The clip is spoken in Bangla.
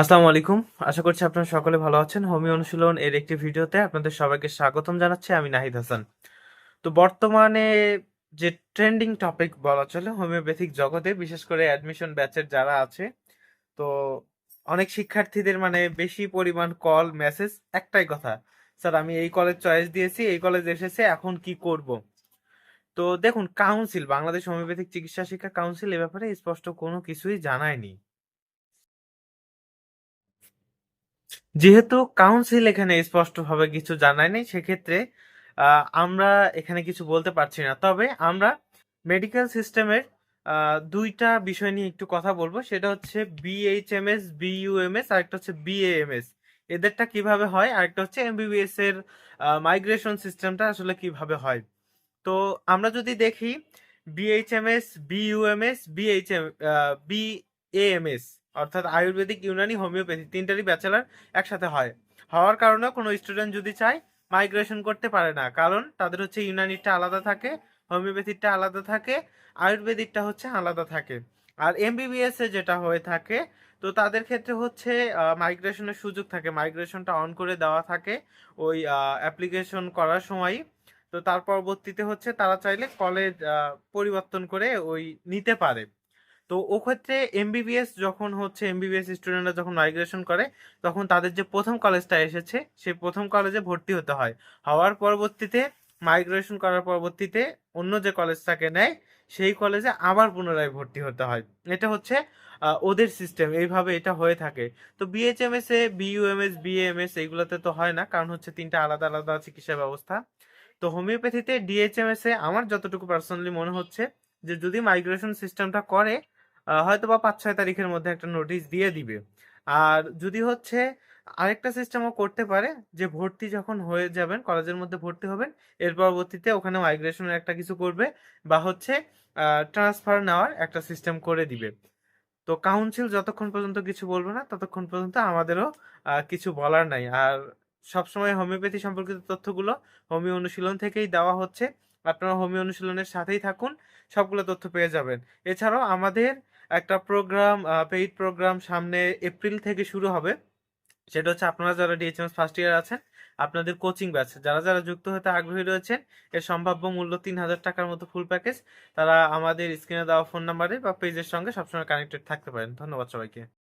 আসসালামু আলাইকুম। আশা করছি আপনারা সকলে ভালো আছেন। হোমি অনুশীলন এর একটি ভিডিওতে আপনাদের সবাইকে স্বাগতম জানাচ্ছি। আমি নাহিদ হাসান। তো বর্তমানে যে ট্রেন্ডিং টপিক বলা চলে হোমিওপ্যাথিক জগতে, বিশেষ করে অ্যাডমিশন ব্যাচের যারা আছে, তো অনেক শিক্ষার্থীদের মানে বেশি পরিমাণ কল, মেসেজ একটাই কথা, স্যার, আমি এই কলেজ চয়েস দিয়েছি, এই কলেজ এসেছে, এখন কি করব? তো দেখুন, কাউন্সিল, বাংলাদেশ হোমিওপ্যাথিক চিকিৎসা শিক্ষা কাউন্সিল এ ব্যাপারে স্পষ্ট কোনো কিছুই জানায়নি। যেহেতু কাউন্সিল এখানে স্পষ্টভাবে কিছু জানায়নি সেক্ষেত্রে আমরা এখানে কিছু বলতে পারছি না। তবে আমরা মেডিকেল সিস্টেমের দুইটা বিষয় নিয়ে একটু কথা বলব। সেটা হচ্ছে বিএইচএমএস বিইউএমএস আর একটা হচ্ছে বিএএমএস এদেরটা কীভাবে হয়? আর একটা হচ্ছে এমবিবিএস এর মাইগ্রেশন সিস্টেমটা আসলে কীভাবে হয়? তো আমরা যদি দেখি বিএইচএমএস বিইউএমএস বিএইচএম বিএএমএস অর্থাৎ আয়ুর্বেদিক, ইউনানি, হোমিওপ্যাথি তিনটারই ব্যাচেলার একসাথে হয়। হওয়ার কারণে কোনো স্টুডেন্ট যদি চায় মাইগ্রেশন করতে পারে না। কারণ তাদের হচ্ছে ইউনানিটা আলাদা থাকে, হোমিওপ্যাথিটা আলাদা থাকে, আয়ুর্বেদিকটা হচ্ছে আলাদা থাকে। আর এমবিবিএস এ যেটা হয়ে থাকে, তো তাদের ক্ষেত্রে হচ্ছে মাইগ্রেশনের সুযোগ থাকে। মাইগ্রেশনটা অন করে দেওয়া থাকে ওই অ্যাপ্লিকেশন করার সময় তো তার পরবর্তীতে হচ্ছে তারা চাইলে কলেজ পরিবর্তন করে ওই নিতে পারে। তো ও ক্ষেত্রে এমবিবিএস যখন হচ্ছে এমবিবিএস স্টুডেন্টরা যখন মাইগ্রেশন করে, তখন তাদের যে প্রথম কলেজটা এসেছে, সেই প্রথম কলেজে ভর্তি হতে হয়। হওয়ার পরবর্তীতে মাইগ্রেশন করার পরবর্তীতে অন্য যে কলেজটাকে নেয়, সেই কলেজে আবার পুনরায় ভর্তি হতে হয়। এটা হচ্ছে ওদের সিস্টেম এইভাবে এটা হয়ে থাকে। তো বিএইচএমএস এ বিইউএমএস বিএমএস এইগুলোতে তো হয় না, কারণ হচ্ছে তিনটা আলাদা আলাদা চিকিৎসা ব্যবস্থা। তো হোমিওপ্যাথিতে ডিএইচএমএস এ আমার যতটুকু পার্সোনালি মনে হচ্ছে, যে যদি মাইগ্রেশন সিস্টেমটা করে হয়তো বা পাঁচ ছয় তারিখের মধ্যে একটা নোটিশ দিয়ে দিবে। আর যদি হচ্ছে আরেকটা সিস্টেমও করতে পারে, যে ভর্তি যখন হয়ে যাবেন, কলেজের মধ্যে ভর্তি হবেন, এর পরবর্তীতে ওখানে মাইগ্রেশনের একটা কিছু করবে বা হচ্ছে ট্রান্সফার নেওয়ার একটা সিস্টেম করে দিবে। তো কাউন্সিল যতক্ষণ পর্যন্ত কিছু বলবে না, ততক্ষণ পর্যন্ত আমাদেরও কিছু বলার নাই। আর সবসময় হোমিওপ্যাথি সম্পর্কিত তথ্যগুলো হোমিও অনুশীলন থেকেই দেওয়া হচ্ছে। আপনারা হোমিও অনুশীলনের সাথেই থাকুন, সবগুলো তথ্য পেয়ে যাবেন। এছাড়াও আমাদের একটা প্রোগ্রাম পেইড প্রোগ্রাম সামনে এপ্রিল থেকে শুরু হবে। সেটা হচ্ছে আপনারা যারা ডিএইচএমএস ফার্স্ট ইয়ার আছেন, আপনাদের কোচিং ব্যাচ যারা যারা যুক্ত হতে আগ্রহী রয়েছেন, এর সম্ভাব্য মূল্য তিন হাজার টাকার মতো ফুল প্যাকেজ তারা আমাদের স্ক্রিনে দেওয়া ফোন নাম্বারে বা পেজের সঙ্গে সবসময় কানেক্টেড থাকতে পারেন। ধন্যবাদ সবাইকে।